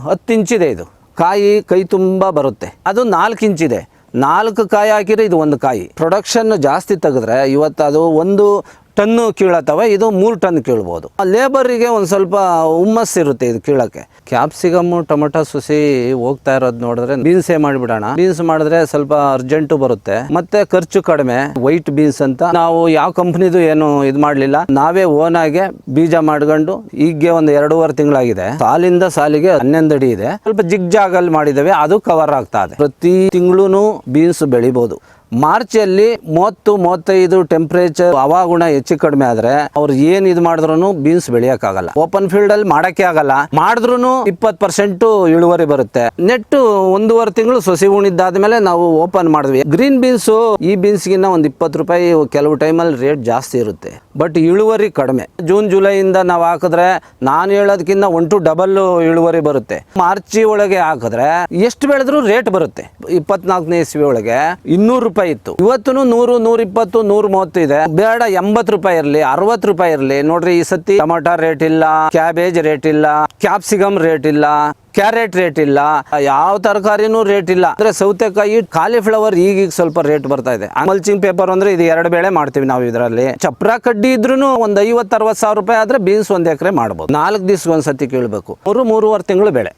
ಹತ್ತು ಇಂಚಿದೆ ಇದು ಕಾಯಿ ಕೈ ತುಂಬ ಬರುತ್ತೆ. ಅದು ನಾಲ್ಕು ಇಂಚಿದೆ ನಾಲ್ಕು ಕಾಯಿ ಹಾಕಿದ್ರೆ ಇದು ಒಂದು ಕಾಯಿ. ಪ್ರೊಡಕ್ಷನ್ ಜಾಸ್ತಿ ತೆಗೆದ್ರೆ ಇವತ್ತು ಅದು ಒಂದು ಟನ್ನು ಕೀಳತ್ತವೆ, ಇದು ಮೂರು ಟನ್ ಕೀಳ್ಬೋದು. ಲೇಬರಿಗೆ ಒಂದು ಸ್ವಲ್ಪ ಹುಮ್ಮಸ್ ಇರುತ್ತೆ ಇದು ಕೀಳಕ್ಕೆ. ಕ್ಯಾಪ್ಸಿಕಮ್ ಟೊಮೆಟೊ ಸುಸಿ ಹೋಗ್ತಾ ಇರೋದು ನೋಡಿದ್ರೆ ಬೀನ್ಸೇ ಮಾಡಿಬಿಡೋಣ. ಬೀನ್ಸ್ ಮಾಡಿದ್ರೆ ಸ್ವಲ್ಪ ಅರ್ಜೆಂಟು ಬರುತ್ತೆ. ಮತ್ತೆ ಖರ್ಚು ಕಡಿಮೆ ವೈಟ್ ಬೀನ್ಸ್ ಅಂತ. ನಾವು ಯಾವ ಕಂಪ್ನಿದು ಏನು ಇದು ಮಾಡಲಿಲ್ಲ. ನಾವೇ ಓನ್ ಆಗಿ ಬೀಜ ಮಾಡ್ಕೊಂಡು ಈಗ ಒಂದು ಎರಡೂವರೆ ತಿಂಗಳಾಗಿದೆ. ಸಾಲಿಂದ ಸಾಲಿಗೆ ಹನ್ನೊಂದು ಅಡಿ ಇದೆ. ಸ್ವಲ್ಪ ಜಿಗ್ ಜಾಗಲ್ಲಿ ಮಾಡಿದ್ದೇವೆ, ಅದು ಕವರ್ ಆಗ್ತಾ ಇದೆ. ಪ್ರತಿ ತಿಂಗಳು ಬೀನ್ಸ್ ಬೆಳಿಬೋದು. ಮಾರ್ಚಲ್ಲಿ ಮೂವತ್ತು, ಮೂವತ್ತೈದು ಟೆಂಪರೇಚರ್ ಹವಾಗುಣ ಹೆಚ್ಚು ಕಡಿಮೆ ಆದ್ರೆ ಅವ್ರು ಏನ್ ಇದು ಮಾಡಿದ್ರು ಬೀನ್ಸ್ ಬೆಳೆಯಕ್ಕಾಗಲ್ಲ. ಓಪನ್ ಫೀಲ್ಡ್ ಅಲ್ಲಿ ಮಾಡಕ್ಕೆ ಆಗಲ್ಲ. ಮಾಡಿದ್ರು ಇಪ್ಪತ್ತು ಪರ್ಸೆಂಟ್ ಇಳುವರಿ ಬರುತ್ತೆ. ನೆಟ್ ಒಂದೂವರೆ ತಿಂಗಳು ಸೊಸಿ ಉಣಿದ್ದಾದ್ಮೇಲೆ ನಾವು ಓಪನ್ ಮಾಡಿದ್ವಿ. ಗ್ರೀನ್ ಬೀನ್ಸ್ ಈ ಬೀನ್ಸ್ ಗಿನ್ನ ಒಂದು ಇಪ್ಪತ್ತು ರೂಪಾಯಿ ಕೆಲವು ಟೈಮಲ್ಲಿ ರೇಟ್ ಜಾಸ್ತಿ ಇರುತ್ತೆ. ಬಟ್ ಇಳುವರಿ ಕಡಿಮೆ. ಜೂನ್ ಜುಲೈಯಿಂದ ನಾವು ಹಾಕಿದ್ರೆ ನಾನು ಹೇಳೋದಕ್ಕಿಂತ ಒನ್ ಟು ಡಬಲ್ ಇಳುವರಿ ಬರುತ್ತೆ. ಮಾರ್ಚಿ ಒಳಗೆ ಹಾಕಿದ್ರೆ ಎಷ್ಟು ಬೆಳೆದ್ರು ರೇಟ್ ಬರುತ್ತೆ. ಇಪ್ಪತ್ನಾಲ್ಕನೇ ಇಸ್ವಿ ಒಳಗೆ ಇನ್ನೂರು ರೂಪಾಯಿ ಇತ್ತು. ಇವತ್ತು ನೂರು ನೂರ ಇಪ್ಪತ್ತು ನೂರ ಮೂವತ್ತು ಇದೆ. ಬೇಡ, ಎಂಬತ್ತು ರೂಪಾಯಿ ಇರಲಿ, ಅರವತ್ತು ರೂಪಾಯಿ ಇರಲಿ. ನೋಡ್ರಿ, ಈ ಸತಿ ಟೊಮಾಟೊ ರೇಟ್ ಇಲ್ಲ ಕ್ಯಾಬೇಜ್ ರೇಟ್ ಇಲ್ಲ ಕ್ಯಾಪ್ಸಿಕಮ್ ರೇಟ್ ಇಲ್ಲ ಕ್ಯಾರೆಟ್ ರೇಟ್ ಇಲ್ಲ, ಯಾವ ತರಕಾರಿನೂ ರೇಟ್ ಇಲ್ಲ. ಅಂದ್ರೆ ಸೌತೆಕಾಯಿ ಕಾಲಿಫ್ಲವರ್ ಈಗೀಗ ಸ್ವಲ್ಪ ರೇಟ್ ಬರ್ತಾ ಇದೆ. ಮಲ್ಚಿಂಗ್ ಪೇಪರ್ ಅಂದ್ರೆ ಇದು ಎರಡು ಬೆಳೆ ಮಾಡ್ತೀವಿ ನಾವು ಇದರಲ್ಲಿ. ಚಪ್ರ ಕಡ್ಡಿ ಇದ್ರೂ ಒಂದ್ ಐವತ್ತು, ಅರವತ್ತು ಸಾವಿರ ರೂಪಾಯಿ ಆದ್ರೆ ಬೀನ್ಸ್ ಒಂದ್ ಎಕರೆ ಮಾಡಬಹುದು ನಾಲ್ಕು ದಿವ್ಸ ಒಂದ್ಸತಿ ಕೇಳಬೇಕು. ಮೂರು, ಮೂರುವರೆ ತಿಂಗಳು ಬೆಳೆ.